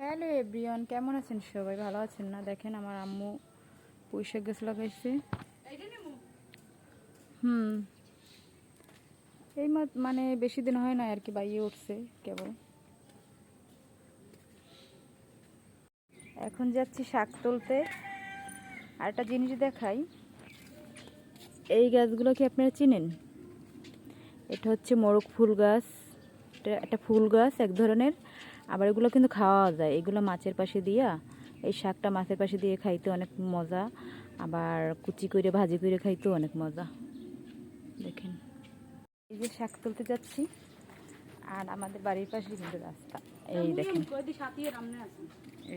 Hello everyone, কেমন আছেন সবাই? ভালো আছেন না? দেখেন আমার আম্মু পুঁইশাক গাছ লাগাইছে। হুম। এই মানে বেশি দিন হয় না আর কি, বাইয়ে উঠছে কেবল। এখন যাচ্ছি শাক তুলতে। আর একটা জিনিস দেখাই। এই গাছগুলো কি আপনারা চিনেন? এটা হচ্ছে মোরগ ফুল গাছ। এটা একটা ফুল গাছ এক ধরনের। আবার এগুলো কিন্তু খাওয়া যায়। এগুলো মাছের পাশে দিয়া এই শাকটা মাছের পাশে দিয়ে খাইতে অনেক মজা। আবার কুচি করে ভাজি করে খাইতেও অনেক মজা। দেখেন। এই যে শাক তুলতে যাচ্ছি আর আমাদের বাড়ির পাশে কিন্তু রাস্তা। এই দেখেন।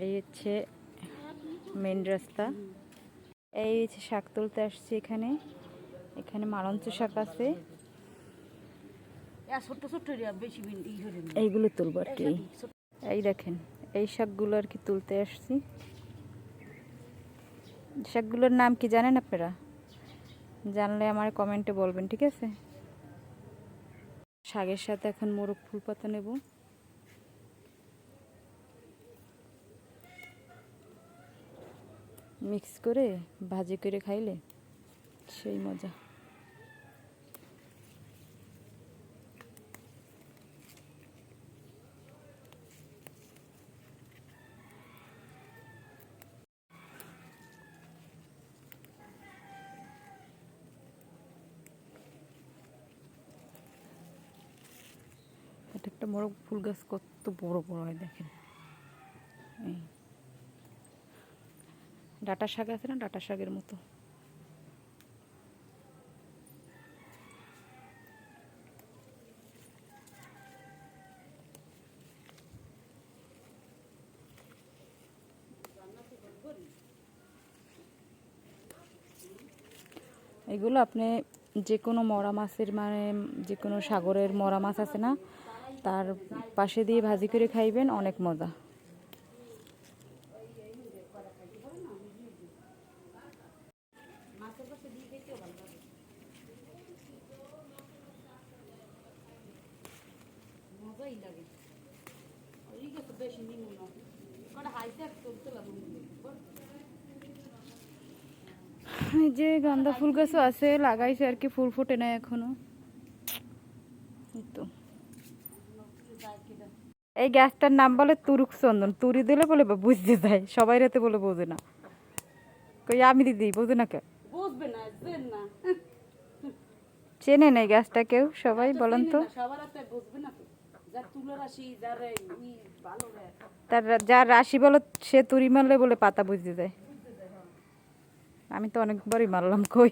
এই হচ্ছে মেন রাস্তা। এই হচ্ছে শাক তুলতে আসছি এখানে। এখানে মালঞ্চ শাক আছে। এইগুলো তুলবো আর কি। এই দেখেন, এই শাকগুলো আর কি তুলতে আসছি। শাকগুলোর নাম কি জানেন আপনারা? জানলে আমার কমেন্টে বলবেন, ঠিক আছে? শাকের সাথে এখন মোরগ ফুল পাতা নেব। মিক্স করে ভাজি করে খাইলে সেই মজা। এটা একটা বড় ফুল গাছ কত বড় বড় হয় দেখেন। ডাটা শাক আছে না, ডাটা শাকের মতো। এগুলো আপনি যে কোনো মরা মাছের মানে যে কোনো সাগরের মরা মাছ আছে না তার পাশে দিয়ে ভাজি করে খাইবেন, অনেক মজা। যে গাঁদা ফুল গাছও আছে, লাগাইছে আর কি, ফুল ফোটে না এখনও। তো। এই গাছটার নাম বলে তুরুক চন্দন তুরি দিলে বলে বুঝতে যায়। সবাই রাতে বলে বোঝে না। কই আমি দিদি বোঝে না কে? বুঝবে না চেনে নেই গাছটা কেউ? সবাই বলেন তো। তার যার রাশি বলো সে তুরি মারলে বলে পাতা বুঝতে যায়। আমি তো অনেকবারই মারলাম কই?